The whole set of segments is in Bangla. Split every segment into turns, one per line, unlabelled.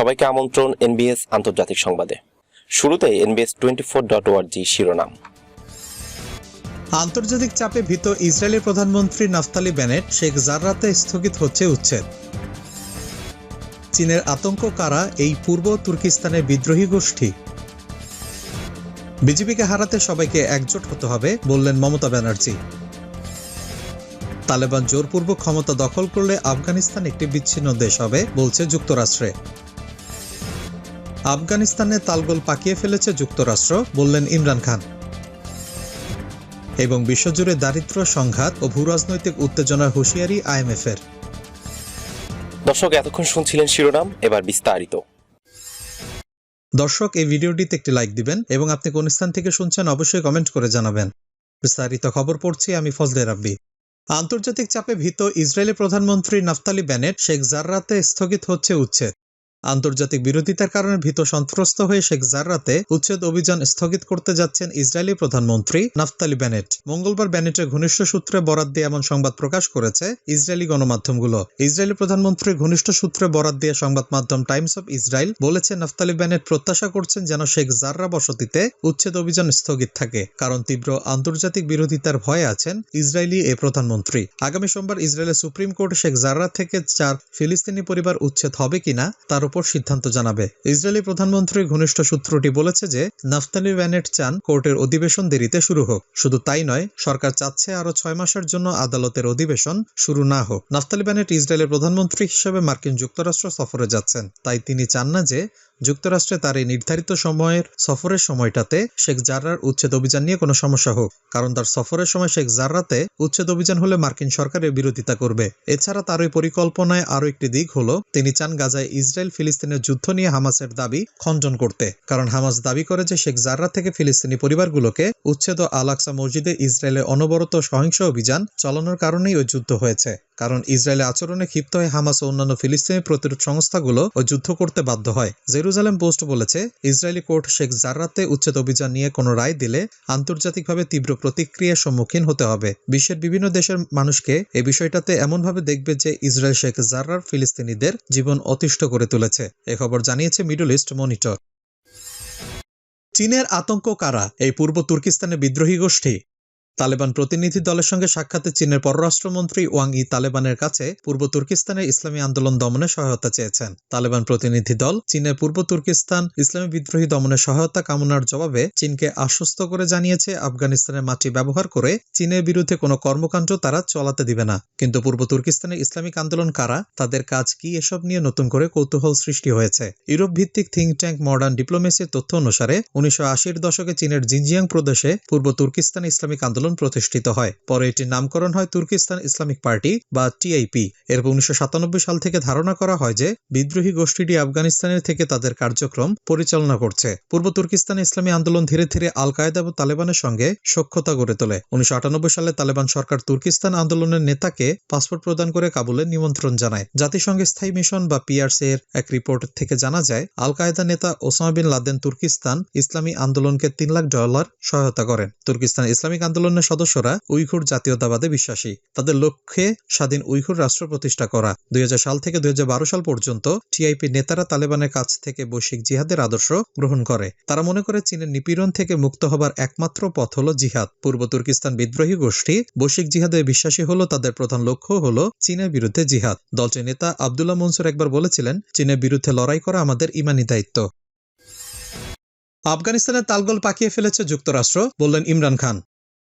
সবাইকে আমন্ত্রণ এনবিএস আন্তর্জাতিক সংবাদে। শুরুতে এনবিএস টোয়েন্টি ফোর ডট ওয়ার্জি শিরোনাম।
আন্তর্জাতিক চাপে ভীত ইসরায়েলি প্রধানমন্ত্রী নাফতালি বেনেট শেখ জাররাতে স্থগিত হচ্ছে উচ্ছেদ। চীনের আতঙ্ক কারা এই পূর্ব তুর্কিস্তানের বিদ্রোহী গোষ্ঠী? বিজেপিকে হারাতে সবাইকে একজোট হতে হবে, বললেন মমতা ব্যানার্জি। তালেবান জোরপূর্বক ক্ষমতা দখল করলে আফগানিস্তান একটি বিচ্ছিন্ন দেশ হবে, বলছে যুক্তরাষ্ট্রে। আফগানিস্তানে তালগোল পাকিয়ে ফেলেছে যুক্তরাষ্ট্র বললেন ইমরান খান। এবং বিশ্বজুড়ে দারিদ্র সংঘাত ও ভূরাজনৈতিক উত্তেজনার হুঁশিয়ারি আইএমএফের।
দর্শক এতক্ষণ শুনছিলেন শিরোনাম এবার বিস্তারিত।
দর্শক এই ভিডিওটিতে একটি লাইক দিবেন এবং আপনি কোন স্থান থেকে শুনছেন অবশ্যই কমেন্ট করে জানাবেন। বিস্তারিত খবর পড়ছি আমি ফজলে রাব্বি। আন্তর্জাতিক চাপে ভীত ইসরায়েলি প্রধানমন্ত্রী নাফতালি বেনেট শেখ জাররাতে স্থগিত হচ্ছে উচ্ছেদ। আন্তর্জাতিক বিরোধিতার কারণে ভীত সন্ত্রস্ত হয়ে শেখ জাররাতে উচ্ছেদ অভিযান স্থগিত করতে যাচ্ছেন ইসরায়েলি প্রধানমন্ত্রী নাফতালি বেনেট। মঙ্গলবার বেনেটের ঘনিষ্ঠ সূত্রে বরাত দিয়ে এমন সংবাদ প্রকাশ করেছে ইসরায়েলি গণমাধ্যমগুলো। ইসরায়েলি প্রধানমন্ত্রীর ঘনিষ্ঠ সূত্রে বরাত দিয়ে সংবাদ মাধ্যম টাইমস অফ ইসরায়েল বলেছে, নাফতালি বেনেট প্রত্যাশা করছেন যেন শেখ জাররা বসতিতে উচ্ছেদ অভিযান স্থগিত থাকে, কারণ তীব্র আন্তর্জাতিক বিরোধিতার ভয়ে আছেন ইসরায়েলি এ প্রধানমন্ত্রী। আগামী সোমবার ইসরায়েলের সুপ্রিম কোর্ট শেখ জাররা থেকে চার ফিলিস্তিনি পরিবার উচ্ছেদ হবে কিনা, তার উপর সিদ্ধান্ত জানাবে। ইসরায়েলি প্রধানমন্ত্রীর ঘনিষ্ঠ সূত্রটি বলেছে যে, নাফতালি ব্যানেট চান কোর্টের অধিবেশন দেরিতে শুরু হোক। শুধু তাই নয়, সরকার চাচ্ছে আরও ছয় মাসের জন্য আদালতের অধিবেশন শুরু না হোক। নাফতালি ব্যানেট ইসরায়েলের প্রধানমন্ত্রী হিসেবে মার্কিন যুক্তরাষ্ট্র সফরে যাচ্ছেন। তাই তিনি চান না যে যুক্তরাষ্ট্রে তার এই নির্ধারিত সময়ের সফরের সময়টাতে শেখ জাররার উচ্ছেদ অভিযান নিয়ে কোনো সমস্যা হোক, কারণ তার সফরের সময় শেখ জাররাতে উচ্ছেদ অভিযান হলে মার্কিন সরকারের বিরোধিতা করবে। এছাড়া তার ওই পরিকল্পনায় আরও একটি দিক হলো, তিনি চান গাজায় ইসরায়েল ফিলিস্তিনের যুদ্ধ নিয়ে হামাসের দাবি খণ্ডন করতে। কারণ হামাস দাবি করে যে শেখ জাররা থেকে ফিলিস্তিনি পরিবারগুলোকে উচ্ছেদ ও আল মসজিদে ইসরায়েলের অনবরত সহিংস অভিযান চালানোর কারণেই ওই যুদ্ধ হয়েছে। কারণ ইসরায়েলের আচরণে ক্ষিপ্ত হয়ে হামাস ও অন্যান্য ফিলিস্তিনি প্রতিরোধ সংস্থাগুলো ওই যুদ্ধ করতে বাধ্য হয়। জেরুজালেম পোস্ট বলেছে, ইসরায়েলি কোর্ট শেখ জাররাতে উচ্ছেদ অভিযান নিয়ে কোনো রায় দিলে আন্তর্জাতিকভাবে তীব্র প্রতিক্রিয়ার সম্মুখীন হতে হবে। বিশ্বের বিভিন্ন দেশের মানুষকে এই বিষয়টাতে এমনভাবে দেখবে যে ইসরায়েল শেখ জাররার ফিলিস্তিনিদের জীবন অতিষ্ঠ করে তুলেছে। এ খবর জানিয়েছে মিডল ইস্ট মনিটর। চীনের আতঙ্ক কারা? এই পূর্ব তুর্কিস্তানের বিদ্রোহী গোষ্ঠী তালেবান প্রতিনিধি দলের সঙ্গে সাক্ষাতে চীনের পররাষ্ট্রমন্ত্রী ওয়াং ই তালেবানের কাছে পূর্ব তুর্কিস্তানের ইসলামী আন্দোলন দমনে সহায়তা চেয়েছেন। তালেবান প্রতিনিধি দল চীনের পূর্ব তুর্কিস্তান ইসলামী বিদ্রোহী দমনে সহায়তা কামনার জবাবে চীনকে আশ্বস্ত করে জানিয়েছে, আফগানিস্তানের মাটি ব্যবহার করে চীনের বিরুদ্ধে কোনো কর্মকাণ্ড তারা চলাতে দিবে না। কিন্তু পূর্ব তুর্কিস্তানের ইসলামিক আন্দোলন কারা, তাদের কাজ কি এসব নিয়ে নতুন করে কৌতূহল সৃষ্টি হয়েছে? ইউরোপ ভিত্তিক থিঙ্ক ট্যাঙ্ক মডার্ন ডিপ্লোমেসির তথ্য অনুসারে, উনিশশো দশকে চীনের জিনজিয়াং প্রদেশে পূর্ব তুর্কিস্তান ইসলামিক আন্দোলন প্রতিষ্ঠিত হয়। পরে এটির নামকরণ হয় তুর্কিস্তান ইসলামিক পার্টি বা টিআইপি এরপর উনিশশো সাতানব্বই সাল থেকে ধারণা করা হয় যে, বিদ্রোহী গোষ্ঠীটি আফগানিস্তানের থেকে তাদের কার্যক্রম পরিচালনা করছে। পূর্ব তুর্কিস্তান ইসলামী আন্দোলন ধীরে ধীরে আল কায়দা এবং তালেবানের সঙ্গে সখ্যতা গড়ে তোলে। উনিশশো আটানব্বই সালে তালেবান সরকার তুর্কিস্তান আন্দোলনের নেতাকে পাসপোর্ট প্রদান করে কাবুলে নিমন্ত্রণ জানায়। জাতিসংঘের স্থায়ী মিশন বা পিআরসি এর এক রিপোর্ট থেকে জানা যায় আল কায়দা নেতা ওসামা বিন লাদেন তুর্কিস্তান ইসলামী আন্দোলনকে তিন লাখ ডলার সহায়তা করেন। তুর্কিস্তান ইসলামিক আন্দোলনের সদস্যরা উইঘুর জাতীয়তাবাদে বিশ্বাসী। তাদের লক্ষ্যে স্বাধীন উইঘুর রাষ্ট্র প্রতিষ্ঠা করা। দুই হাজার সাল থেকে দুই হাজার বারো সাল পর্যন্ত টিআইপি নেতারা তালেবানের কাছ থেকে বৈশ্বিক জিহাদের আদর্শ গ্রহণ করে। তারা মনে করে চীনের নিপীড়ন থেকে মুক্ত হবার একমাত্র পথ হল জিহাদ। পূর্ব তুর্কিস্তান বিদ্রোহী গোষ্ঠী বৈশ্বিক জিহাদে বিশ্বাসী হলো তাদের প্রধান লক্ষ্য হল চীনের বিরুদ্ধে জিহাদ। দলটির নেতা আবদুল্লাহ মনসুর একবার বলেছিলেন, চীনের বিরুদ্ধে লড়াই করা আমাদের ইমানি দায়িত্ব। আফগানিস্তানের তালগোল পাকিয়ে ফেলেছে যুক্তরাষ্ট্র, বললেন ইমরান খান।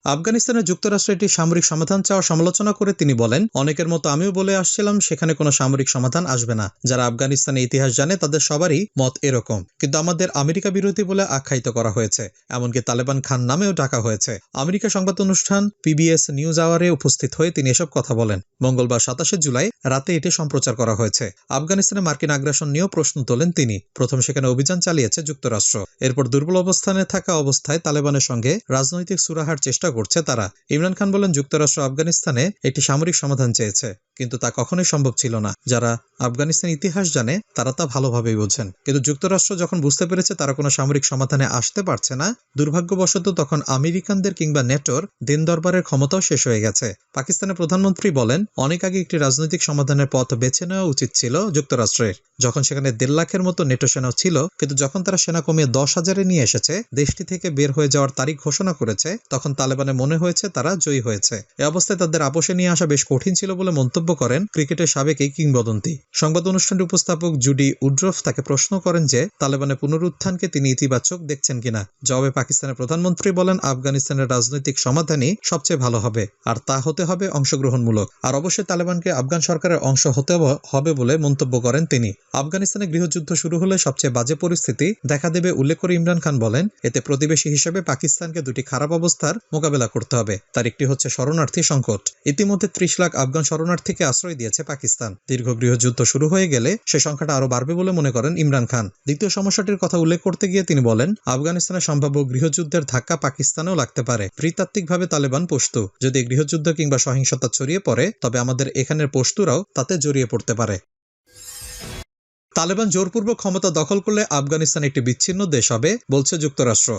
আফগানিস্তানের যুক্তরাষ্ট্র একটি সামরিক সমাধান চাওয়ার সমালোচনা করে তিনি বলেন, অনেকের মতো আমিও বলে আসছিলাম, সেখানে কোনো সামরিক সমাধান আসবে না। যারা আফগানিস্তানের ইতিহাস জানে, তাদের সবারই মত এরকম। কিন্তু আমাদের আমেরিকা বিরোধী বলে আখ্যায়িত করা হয়েছে। এমনকি তালেবান খান নামেও ডাকা হয়েছে। আমেরিকা সংবাদ অনুষ্ঠান পিবিএস নিউজ আওয়ারে উপস্থিত হয়ে তিনি এসব কথা বলেন। মঙ্গলবার সাতাশে জুলাই রাতে এটি সম্প্রচার করা হয়েছে। আফগানিস্তানে মার্কিন আগ্রাসন নিয়েও প্রশ্ন তোলেন তিনি। প্রথম সেখানে অভিযান চালিয়েছে যুক্তরাষ্ট্র। এরপর দুর্বল অবস্থানে থাকা অবস্থায় তালেবানের সঙ্গে রাজনৈতিক সুরাহার চেষ্টা করছে তারা। ইমরান খান বলেন যুক্তরাষ্ট্র আফগানিস্তানে একটি সামরিক সমাধান চেয়েছে। কিন্তু তা কখনোই সম্ভব ছিল না। যারা আফগানিস্তান ইতিহাস জানে, তারা তা ভালোভাবেই বোঝেন। কিন্তু যুক্তরাষ্ট্র যখন বুঝতে পেরেছে তারা কোনো সামরিক সমাধানে আসতে পারছে না, দুর্ভাগ্যবশত তখন আমেরিকানদের কিংবা নেটোর দিন দরবারের ক্ষমতাও শেষ হয়ে গেছে। পাকিস্তানের প্রধানমন্ত্রী বলেন, অনেক আগে একটি রাজনৈতিক সমাধানের পথ বেছে নেওয়া উচিত ছিল যুক্তরাষ্ট্রের। যখন সেখানে দেড় লাখের মতো নেটো সেনাও ছিল, কিন্তু যখন তারা সেনা কমিয়ে দশ হাজারে নিয়ে এসেছে, দেশটি থেকে বের হয়ে যাওয়ার তারিখ ঘোষণা করেছে, তখন তালেবানে মনে হয়েছে তারা জয়ী হয়েছে। এ অবস্থায় তাদের আপোষে নিয়ে আসা বেশ কঠিন ছিল বলে মন্তব্য করেন ক্রিকেটের সাবেক এই কিংবদন্তি। সংবাদ অনুষ্ঠানটির উপস্থাপক জুডি উড্রফ তাকে প্রশ্ন করেন যে, তালেবানের পুনরুত্থানকে তিনি ইতিবাচক দেখছেন কিনা? জবাবে পাকিস্তানের প্রধানমন্ত্রী বলেন, আফগানিস্তানের রাজনৈতিক সমাধানই সবচেয়ে ভালো হবে, আর তা হতে হবে অংশগ্রহণমূলক। আর অবশ্যই তালেবানকে আফগান সরকারের অংশ হতে হবে বলে মন্তব্য করেন তিনি। আফগানিস্তানে গৃহযুদ্ধ শুরু হলে সবচেয়ে বাজে পরিস্থিতি দেখা দেবে, উল্লেখ করে ইমরান খান বলেন, এতে প্রতিবেশী হিসেবে পাকিস্তানকে দুটি খারাপ অবস্থার মোকাবেলা করতে হবে। তার একটি হচ্ছে শরণার্থী সংকট। ইতিমধ্যে ত্রিশ লাখ আফগান শরণার্থীকে আশ্রয় দিয়েছে পাকিস্তান। দীর্ঘ গৃহযুদ্ধ শুরু হয়ে গেলে সে সংখ্যাটা আরও বাড়বে বলে মনে করেন ইমরান খান। দ্বিতীয় সমস্যাটির কথা উল্লেখ করতে গিয়ে তিনি বলেন, আফগানিস্তানের সম্ভাব্য গৃহযুদ্ধের ধাক্কা পাকিস্তানেও লাগতে পারে। নৃতাত্ত্বিকভাবে তালেবান পশতু যদি গৃহযুদ্ধ কিংবা সহিংসতা ছড়িয়ে পড়ে, তবে আমাদের এখানের পশতুরাও তাতে জড়িয়ে পড়তে পারে। তালেবান জোরপূর্বক ক্ষমতা দখল করলে আফগানিস্তান একটি বিচ্ছিন্ন দেশ হবে, বলছে যুক্তরাষ্ট্র।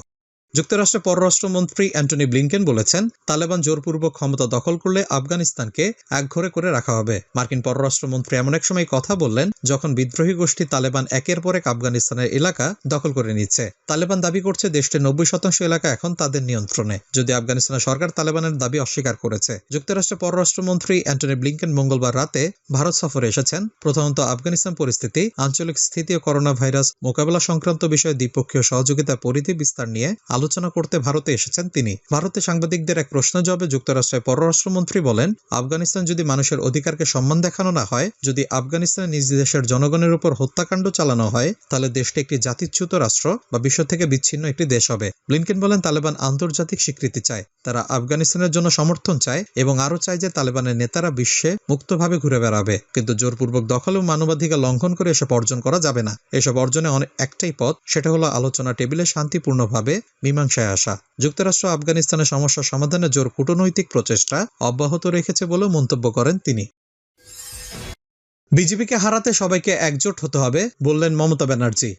যুক্তরাষ্ট্রের পররাষ্ট্রমন্ত্রী অ্যান্টনি ব্লিংকেন বলেছেন, তালেবান জোরপূর্বক ক্ষমতা দখল করলে আফগানিস্তানকে একঘরে করে রাখা হবে। মার্কিন পররাষ্ট্রমন্ত্রী এমন এক সময় কথা বললেন, যখন বিদ্রোহী গোষ্ঠী তালেবান একের পর এক আফগানিস্তানের এলাকা দখল করে নিচ্ছে। তালেবান দাবি করছে দেশটির নব্বই শতাংশ এলাকা এখন তাদের নিয়ন্ত্রণে। যদি আফগানিস্তানের সরকার তালেবানের দাবি অস্বীকার করেছে, যুক্তরাষ্ট্রের পররাষ্ট্রমন্ত্রী অ্যান্টনি ব্লিংকেন মঙ্গলবার রাতে ভারত সফরে এসেছেন। প্রধানত আফগানিস্তান পরিস্থিতি, আঞ্চলিক স্থিতি ও করোনা ভাইরাস মোকাবেলা সংক্রান্ত বিষয়ে দ্বিপক্ষীয় সহযোগিতা পরিধি বিস্তার নিয়ে আলোচনা করতে ভারতে এসেছেন তিনি। ভারতে সাংবাদিকদের এক প্রশ্ন জবাবে যুক্তরাষ্ট্রের পররাষ্ট্রমন্ত্রী বলেন, আফগানিস্তান যদি মানুষের অধিকারকে সম্মান দেখানো না হয়, যদি আফগানিস্তানের নিজ দেশের জনগণের উপর হত্যাকাণ্ড চালানো হয়, তাহলে দেশটি একটি জাতিচ্যুত রাষ্ট্র বা বিশ্ব থেকে বিচ্ছিন্ন একটি দেশ হবে। ব্লিনকেন বলেন, তালেবান আন্তর্জাতিক স্বীকৃতি চায়। তারা আফগানিস্তানের জন্য সমর্থন চায় এবং আরও চায় যে তালেবানের নেতারা বিশ্বে মুক্তভাবে ঘুরে বেড়াবে। কিন্তু জোরপূর্বক দখল ও মানবাধিকার লঙ্ঘন করে এসব অর্জন করা যাবে না। এসব অর্জনে অনেক একটাই পথ, সেটা হলো আলোচনা টেবিলে শান্তিপূর্ণভাবে মীমাংসায় আসা। যুক্তরাষ্ট্র আফগানিস্তানের সমস্যা সমাধানে জোর কূটনৈতিক প্রচেষ্টা অব্যাহত রেখেছে বলেও মন্তব্য করেন তিনি। বিজেপিকে হারাতে সবাইকে একজোট হতে হবে, বললেন মমতা ব্যানার্জি।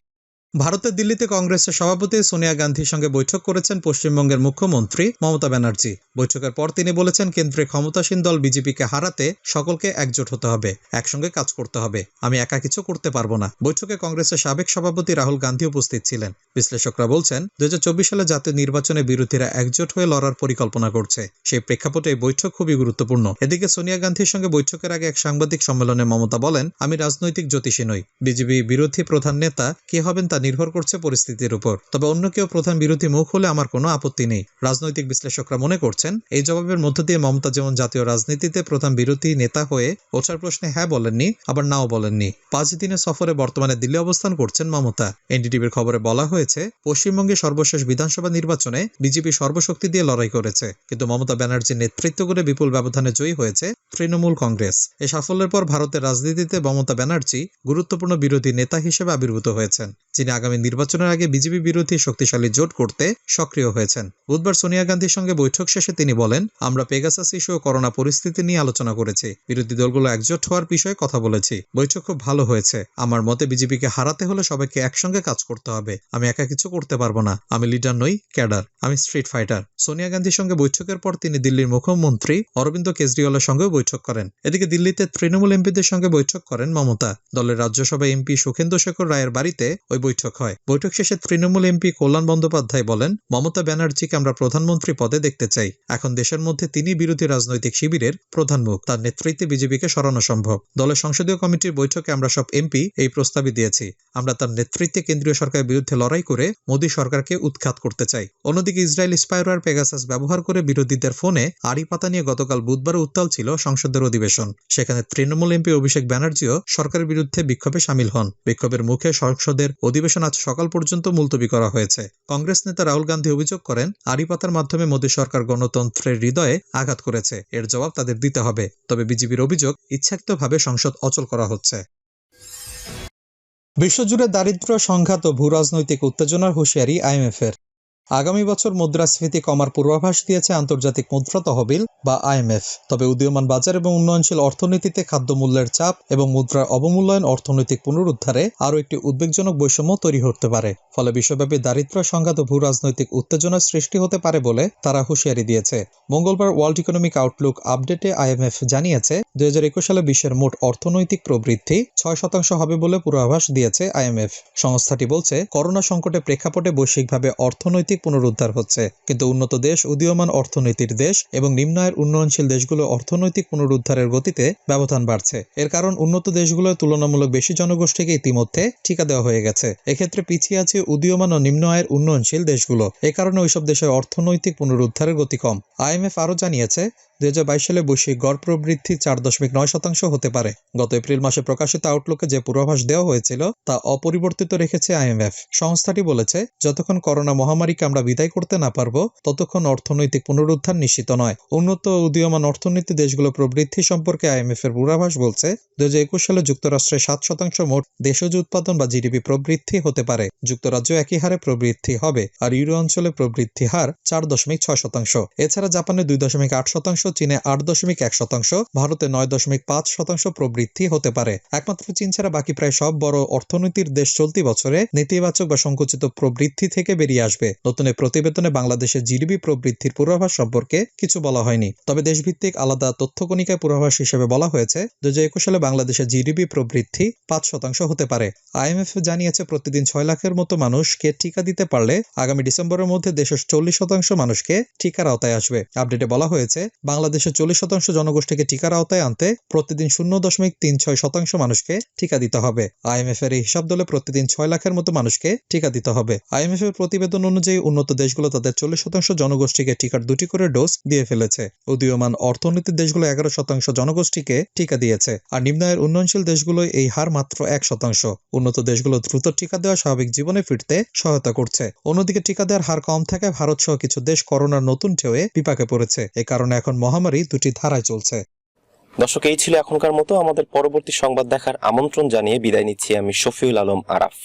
ভারতের দিল্লিতে কংগ্রেসের সভাপতি সোনিয়া গান্ধীর সঙ্গে বৈঠক করেছেন পশ্চিমবঙ্গের মুখ্যমন্ত্রী মমতা ব্যানার্জি। বৈঠকের পর তিনি বলেছেন, কেন্দ্রে ক্ষমতাসীন দল বিজেপিকে হারাতে সকলকে একজোট হতে হবে, একসঙ্গে কাজ করতে হবে। আমি একা কিছু করতে পারব না। বৈঠকে কংগ্রেসের সাবেক সভাপতি রাহুল গান্ধী উপস্থিত ছিলেন। বিশ্লেষকরা বলছেন দু হাজার চব্বিশ সালে জাতীয় নির্বাচনে বিরোধীরা একজোট হয়ে লড়ার পরিকল্পনা করছে। সেই প্রেক্ষাপটে এই বৈঠক খুবই গুরুত্বপূর্ণ। এদিকে সোনিয়া গান্ধীর সঙ্গে বৈঠকের আগে এক সাংবাদিক সম্মেলনে মমতা বলেন, আমি রাজনৈতিক জ্যোতিষী নই। বিজেপি বিরোধী প্রধান নেতা কে হবেন তা নির্ভর করছে পরিস্থিতির উপর। তবে অন্য কেউ প্রধান বিরোধী মুখ হলে আমার কোনো আপত্তি নেই। রাজনৈতিক বিশ্লেষকরা মনে করছেন, এই জবাবের মধ্য দিয়ে মমতা যেমন জাতীয় রাজনীতিতে প্রধান বিরোধী নেতা হয়ে ওঠার প্রশ্নে হ্যাঁ বলেননি, আবার নাও বলেননি। পাঁচ দিনের সফরে বর্তমানে দিল্লি অবস্থান করছেন মমতা। এনডিটিভির খবরে বলা হয়েছে, পশ্চিমবঙ্গে সর্বশেষ বিধানসভা নির্বাচনে বিজেপি সর্বশক্তি দিয়ে লড়াই করেছে। কিন্তু মমতা ব্যানার্জির নেতৃত্ব করে বিপুল ব্যবধানে জয়ী হয়েছে তৃণমূল কংগ্রেস। এই সাফল্যের পর ভারতের রাজনীতিতে মমতা ব্যানার্জি গুরুত্বপূর্ণ বিরোধী নেতা হিসেবে আবির্ভূত হয়েছেন, যিনি আগামী নির্বাচনের আগে বিজেপি বিরোধী শক্তিশালী জোট করতে সক্রিয় হয়েছেন। বুধবার সোনিয়া গান্ধীর সঙ্গে বৈঠক শেষে তিনি বলেন, আমরা পেগাসাস ইস্যু ও করোনা পরিস্থিতি নিয়ে আলোচনা করেছি। বিরোধী দলগুলো একজোট হওয়ার বিষয়ে কথা বলেছি। বৈঠক খুব ভালো হয়েছে। আমার মতে বিজেপিকে হারাতে হলে সবাইকে একসঙ্গে কাজ করতে হবে। আমি একা কিছু করতে পারব না। আমি লিডার নই, ক্যাডার। আমি স্ট্রিট ফাইটার। সোনিয়া গান্ধীর সঙ্গে বৈঠকের পর তিনি দিল্লির মুখ্যমন্ত্রী অরবিন্দ কেজরিওয়ালের সঙ্গেও বৈঠক করেন। এদিকে দিল্লিতে তৃণমূল এমপিদের সঙ্গে বৈঠক করেন মমতা। দলের রাজ্যসভা এমপি সুখেন্দু শেখর রায়ের বাড়িতে ওই বৈঠক হয়। বৈঠক শেষে তৃণমূল এমপি কল্যাণ বন্দ্যোপাধ্যায় বলেন, মমতা ব্যানার্জিকে আমরা প্রধানমন্ত্রী পদে দেখতে চাই। এখন দেশের মধ্যে তিনি বিরোধী রাজনৈতিক শিবিরের প্রধান মুখ। তার নেতৃত্বে বিজেপিকে সরানো সম্ভব। দলের সংসদীয় কমিটির বৈঠকে আমরা সব এমপি এই প্রস্তাবই দিয়েছি। আমরা তার নেতৃত্বে কেন্দ্রীয় সরকারের বিরুদ্ধে লড়াই করে মোদী সরকারকে উৎখাত করতে চাই। অন্যদিকে ইসরায়েল স্পাইরার পেগাসাস ব্যবহার করে বিরোধীদের ফোনে আড়ি পাতা নিয়ে গতকাল বুধবার উত্তাল ছিল সংসদের অধিবেশন। সেখানে তৃণমূল এমপি অভিষেক ব্যানার্জিও সরকারের বিরুদ্ধে বিক্ষোভে সামিল হন। বিক্ষোভের মুখে সংসদের অধিবেশন আজ সকাল পর্যন্ত মুলতবি করা হয়েছে। কংগ্রেস নেতা রাহুল গান্ধী অভিযোগ করেন আড়ি পাতার মাধ্যমে মোদী সরকার গণতন্ত্রের হৃদয়ে আঘাত করেছে। এর জবাব তাদের দিতে হবে। তবে বিজেপির অভিযোগ, ইচ্ছাকৃতভাবে সংসদ অচল করা হচ্ছে। বিশ্বজুড়ে দারিদ্র্য সংঘাত ও ভূরাজনৈতিক উত্তেজনার হুঁশিয়ারি আইএমএফ এর আগামী বছর মুদ্রাস্ফীতি কমার পূর্বাভাস দিয়েছে আন্তর্জাতিক মুদ্রা তহবিল বা আইএমএফ তবে উদীয়মান বাজার এবং উন্নয়নশীল অর্থনীতিতে খাদ্যমূল্যের চাপ এবং মুদ্রার অবমূল্যায়ন অর্থনৈতিক পুনরুদ্ধারে আরও একটি উদ্বেগজনক বৈষম্য তৈরি হতে পারে। ফলে বিশ্বব্যাপী দারিদ্র সংঘাত ও ভূ রাজনৈতিক উত্তেজনার সৃষ্টি হতে পারে বলে তারা হুঁশিয়ারি দিয়েছে। মঙ্গলবার ওয়ার্ল্ড ইকোনমিক আউটলুক আপডেটে আইএমএফ জানিয়েছে দুই হাজার একুশ সালে বিশ্বের মোট অর্থনৈতিক প্রবৃদ্ধি ছয় শতাংশ হবে বলে পূর্বাভাস দিয়েছে আইএমএফ। সংস্থাটি বলছে, করোনা সংকটে প্রেক্ষাপটে বৈশ্বিকভাবে অর্থনৈতিক পুনরুদ্ধার হচ্ছে। কিন্তু উন্নত দেশ, উদীয়মান অর্থনীতির দেশ এবং নিম্ন আয়ের উন্নয়নশীল দেশগুলো অর্থনৈতিক পুনরুদ্ধারের গতিতে ব্যবধান বাড়ছে। এর কারণ, উন্নত দেশগুলোর তুলনামূলক বেশি জনগোষ্ঠীকে ইতিমধ্যে টিকা দেওয়া হয়ে গেছে। এক্ষেত্রে পিছিয়ে আছে উদীয়মান ও নিম্ন আয়ের উন্নয়নশীল দেশগুলো। এ কারণে ওইসব দেশের অর্থনৈতিক পুনরুদ্ধারের গতি কম। আইএমএফ আরও জানিয়েছে দুই হাজার বাইশ সালে বৈশ্বিক গড় প্রবৃদ্ধি চার দশমিক নয় শতাংশ হতে পারে। গত এপ্রিল মাসে প্রকাশিত আউটলুকে যে পূর্বাভাস দেওয়া হয়েছিল, তা অপরিবর্তিত রেখেছে আইএমএফ সংস্থাটি বলেছে, যতক্ষণ করোনা মহামারীকে আমরা বিদায় করতে না পারব, ততক্ষণ অর্থনৈতিক পুনরুদ্ধার নিশ্চিত নয়। উন্নত উদীয়মান অর্থনীতি দেশগুলো প্রবৃদ্ধি সম্পর্কে আইএমএফ এর পূর্বাভাস বলছে, দুই হাজার একুশ সালে যুক্তরাষ্ট্রের সাত শতাংশ মোট দেশজ উৎপাদন বা জিডিপি প্রবৃদ্ধি হতে পারে। যুক্তরাজ্য একই হারে প্রবৃদ্ধি হবে, আর ইউরো অঞ্চলে প্রবৃদ্ধি হার চার দশমিক ছয় শতাংশ। এছাড়া জাপানে দুই দশমিক আট শতাংশ চীনে আট দশমিক এক শতাংশ, ভারতে নয় দশমিক পাঁচ শতাংশ প্রবৃদ্ধি হতে পারে। একমাত্র চীন ছাড়া বাকি প্রায় সব বড় অর্থনীতির দেশ চলতি বছরে নেতিবাচক বা সংকুচিত প্রবৃদ্ধি থেকে বেরিয়ে আসবে। নতুন প্রতিবেদনে বাংলাদেশের জিডিপি প্রবৃদ্ধির পূর্বাভাস সম্পর্কে কিছু বলা হয়নি। তবে দেশভিত্তিক আলাদা তথ্য কণিকায় পূর্বাভাস হিসেবে বলা হয়েছে দুই হাজার একুশ সালে বাংলাদেশের জিডিপি প্রবৃদ্ধি পাঁচ শতাংশ হতে পারে। আইএমএফ জানিয়েছে, প্রতিদিন ছয় লাখের মতো মানুষকে টিকা দিতে পারলে আগামী ডিসেম্বরের মধ্যে দেশের চল্লিশ শতাংশ মানুষকে টিকার আওতায় আসবে। আপডেটে বলা হয়েছে বাংলাদেশের চল্লিশ শতাংশ জনগোষ্ঠীকে টিকার আওতায় আনতে প্রতিদিন শূন্য দশমিক তিন ছয় শতাংশ মানুষকে টিকা দিতে হবে। আইএমএফ এর এই হিসাব দলে প্রতিদিন ছয় লাখের মতো মানুষকে টিকা দিতে হবে। আইএমএফ এর প্রতিবেদন অনুযায়ী উন্নত দেশগুলো তাদের চল্লিশ শতাংশ জনগোষ্ঠীকে টিকার দুটি করে ডোজ দিয়ে ফেলেছে। উদীয়মান অর্থনীতির দেশগুলো এগারো শতাংশ জনগোষ্ঠীকে টিকা দিয়েছে আর নিম্ন আয়ের উন্নয়নশীল দেশগুলো এই হার মাত্র এক শতাংশ। উন্নত দেশগুলো দ্রুত টিকা দেওয়া স্বাভাবিক জীবনে ফিরতে সহায়তা করছে। অন্যদিকে টিকা দেওয়ার হার কম থাকায় ভারত সহ কিছু দেশ করোনার নতুন ঢেউয়ে বিপাকে পড়েছে। এ কারণে এখন মহামারী দুটি ধারায় চলছে।
দর্শক, এই ছিল এখনকার মতো। আমাদের পরবর্তী সংবাদ দেখার আমন্ত্রণ জানিয়ে বিদায় নিচ্ছি আমি শফিউল আলম আরাফ।